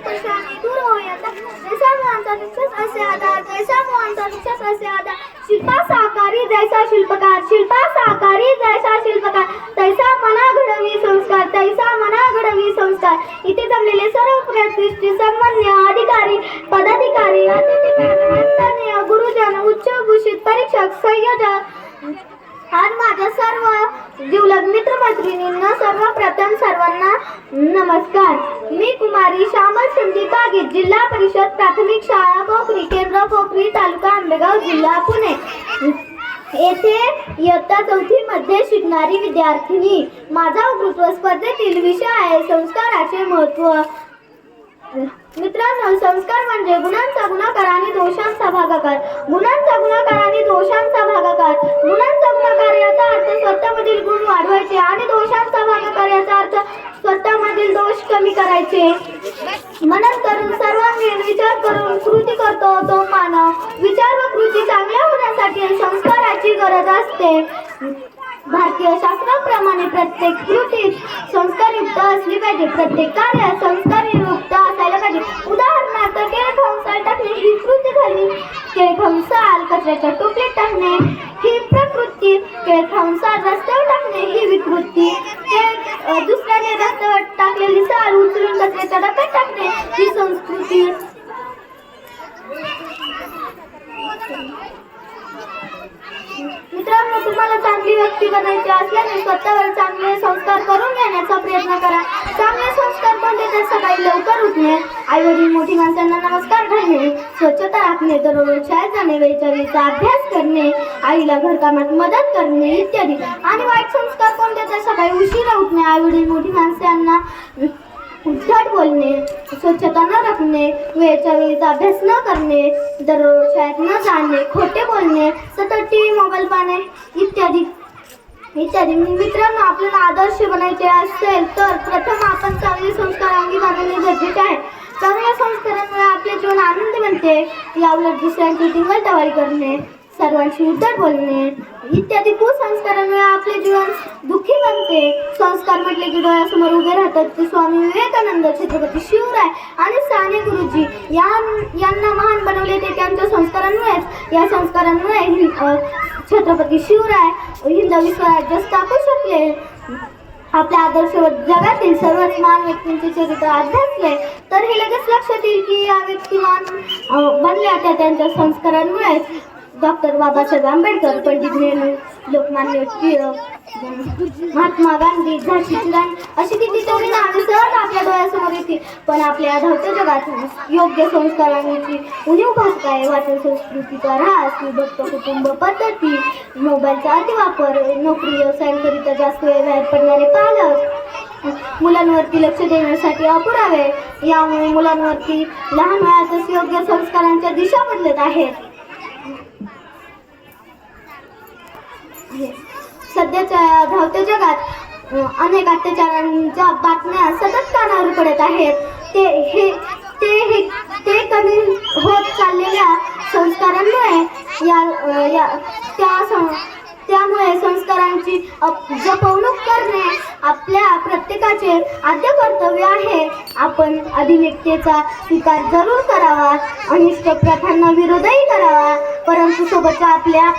दूर जैसा असे आधार जैसा असे आधार शिल्पा साकारी जैसा शिल्पकार शिल्पा साकारी जैसा शिल्पकार तैसा मना घडवी संस्कार तैसा मना घडवी संस्कार इथे जमलेले सर्व प्रतिष्ठित सन्मान्य अधिकार जिवलग मित्रमैत्रिणींना सर्वप्रथम सर्वांना नमस्कार. मी कुमारी श्यामल संदीप बागीत जिल्हा परिषद प्राथमिक शाळा पोखरी केंद्र पोखरी तालुका आंबेगाव जिल्हा पुणे. येथे इयत्ता चौथी मध्ये शिकणारी विद्यार्थिनी. माझा वक्तृत्व स्पर्धेतील विषय आहे संस्काराचे महत्त्व मित्रांनो संस्कार म्हणजे गुणांचा गुणाकार आणि दोषांचा भागाकार. गुणांचा गुणाकार आणि दोषांचा भागाकार गुणांचा गुणाकार याचा अर्थ स्वतःमधील गुण वाढवायचे आणि दोषांचा भागाकार याचा अर्थ स्वतःमधील दोष कमी करायचे. मनन करून सर्वांगीण विचार करून कृती करतो तो मानव विचार व कृती चांगल्या होण्यासाठी संस्काराची गरज असते. भारतीय शास्त्राप्रमाणे प्रत्येक कृतीत संस्कारयुक्त असली पाहिजे. प्रत्येक कार्य संस्कारयुक्त असायला पाहिजे. उदाहरणार्थ केळे खाऊन टाकणे ही कृती झाली. केळे खाऊन कचऱ्याच्या टोपलीत टाकणे ही प्रकृती. केळे खाऊन रस्त्यावर टाकणे ही विकृती केळे अ, दुसऱ्याने रस्त्यावर टाकलेली साल उचलून कचऱ्याच्या डब्यात टाकणे ही संस्कृती मित्रांनो तुम्हाला चांगली व्यक्ती बनायची असल्याने स्वतःवर चांगले संस्कार करून घेण्याचा प्रयत्न करा. चांगले संस्कार कोणते तर सकाळी लवकर उठणे. आई वडील मोठी माणसांना नमस्कार घालणे स्वच्छता राखणे. दररोज शाळेत जाणे. वैचारीचा अभ्यास करणे. आईला घरकामात मदत करणे इत्यादी. आणि वाईट संस्कार कोणते? तर सकाळी उशिरा उठणे. आई वडील मोठी माणसांना उद्धट बोलणे स्वच्छता न राखणे वेळच्या वेळेचा अभ्यास न करणे दररोज शाळेत न जाणे खोटे बोलणे सतत टी व्ही मोबाईल पाहणे इत्यादी. इत्यादी. म्हणजे मित्रांनो आपल्याला आदर्श बनायचे असेल तर प्रथम आपण चांगले संस्कार अंगी बांधणे गरजेचे आहे. चांगल्या संस्कारांमुळे आपले जीवन आनंद बनते. याउलट दुसऱ्यांची टिंगलटवाळी करणे. सर्वांशी उद्धट बोलणे इत्यादी कुसंस्कारांमुळे आपले जीवन दुःखी बनते. संस्कार म्हटले की डोळ्यासमोर उभे राहतात ते स्वामी विवेकानंद, छत्रपती शिवराय आणि साने गुरुजी. या यांना महान बनवले ते त्यांच्या संस्कारांमुळेच. या संस्कारांमुळे छत्रपती शिवराय, हिंदवी स्वराज्य स्थापू शकले. आपल्या आदर्श जगातील सर्वच महान व्यक्तींचे चरित्र अभ्यासले तर हे लगेच लक्षात येईल की या व्यक्तिमान बनल्या त्या त्यांच्या संस्कारांमुळेच. डॉक्टर बाबासाहेब आंबेडकर पंडित नेहरू लोकमान्य टिळक महात्मा गांधी झाशी राणी अशी कितीतरी नावे सहज आपल्या डोळ्यासमोर येतील. पण आपल्या धावत्या जगात योग्य संस्कारांची उणीव भासत आहे. वाचन संस्कृतीचा ऱ्हास विभक्त कुटुंब पद्धती मोबाईलचा अतिवापर नोकरी व्यवसायांकरिता जास्त वेळ बाहेर पडणारे पालक मुलांवरती लक्ष देण्यासाठी अपुरा वेळ यामुळे मुलांवरती लहान वयातच योग्य संस्कारांच्या दिशा बदलत आहेत. सध्याच्या धावत्या जगात अनेक अत्याचारांच्या बातम्या सतत कानावर पडत आहेत. ते हे ते हे ते कमी होत चाललेल्या संस्कारांमुळे या या त्या सं- त्यामुळे संस्कारांची अप- जपवणूक करणे आपल्या प्रत्येकाचे आद्य कर्तव्य आहे. आपण अभिव्यक्तीचा स्वीकार जरूर करावा अनिष्ट प्रथांना विरोधही करावा परंतु सोबतच्या आपल्या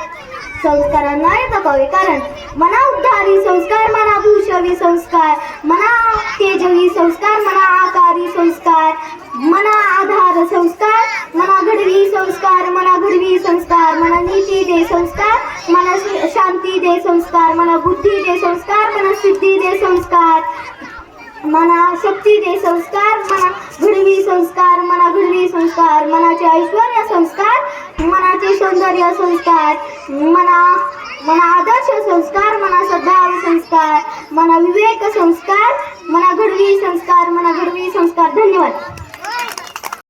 संस्कारांना जपावे कारण मना उद्धारी संस्कार मना भूषवी संस्कार मना तेजवी संस्कार मना आकारी संस्कार मना आधार संस्कार मना घडवी संस्कार मना घडवी संस्कार मना नीती दे संस्कार मना शि- शांती दे संस्कार मना बुद्धी दे संस्कार मना सिद्धी दे संस्कार मना शक्ती दे संस्कार मना घडवी संस्कार मना घडवी संस्कार मनाचे ऐश्वर्य संस्कार मनाचे सौंदर्य संस्कार मना मना आदर्श संस्कार मना सद्भाव संस्कार मना विविध